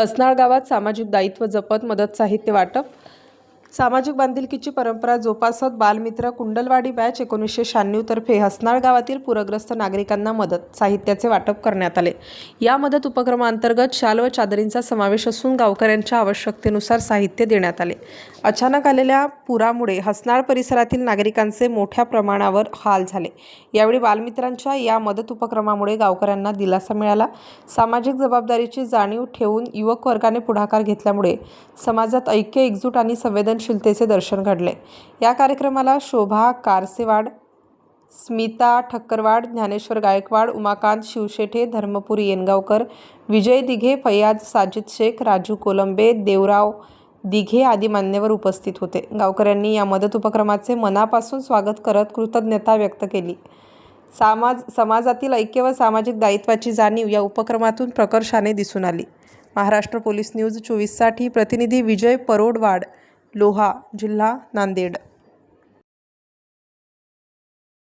हसनाळ गावात सामाजिक दायित्व जपत मदत साहित्य वाटप सामाजिक बांधिलकीची परंपरा जोपासत बालमित्र कुंडलवाडी बॅच एकोणीसशे शहाण्णव तर्फे हसनाळ गावातील पूरग्रस्त नागरिकांना मदत साहित्याचे वाटप करण्यात आले. या मदत उपक्रमाअंतर्गत शाल व चादरींचा समावेश असून गावकऱ्यांच्या आवश्यकतेनुसार साहित्य देण्यात आले. अचानक आलेल्या पुरामुळे हसनाळ परिसरातील नागरिकांचे मोठ्या प्रमाणावर हाल झाले. यावेळी बालमित्रांच्या या मदत उपक्रमामुळे गावकऱ्यांना दिलासा मिळाला. सामाजिक जबाबदारीची जाणीव ठेवून युवक वर्गाने पुढाकार घेतल्यामुळे समाजात ऐक्य एकजूट आणि संवेदन सहनशीलतेचे दर्शन घडले. या कार्यक्रमाला शोभा कारसेवाड स्मिता ठक्करवाड ज्ञानेश्वर गायकवाड उमाकांत शिवशेठे धर्मपुरी येनगावकर विजय दिघे फैयाज साजिद शेख राजू कोलंबे देवराव दिघे आदी मान्यवर उपस्थित होते. गावकऱ्यांनी या मदत उपक्रमाचे मनापासून स्वागत करत कृतज्ञता व्यक्त केली. समाज समाजातील ऐक्य व सामाजिक दायित्वाची जाणीव या उपक्रमातून प्रकर्षाने दिसून आली. महाराष्ट्र पोलीस न्यूज चोवीससाठी प्रतिनिधी विजय परोडवाड लोहा जिल्हा नांदेड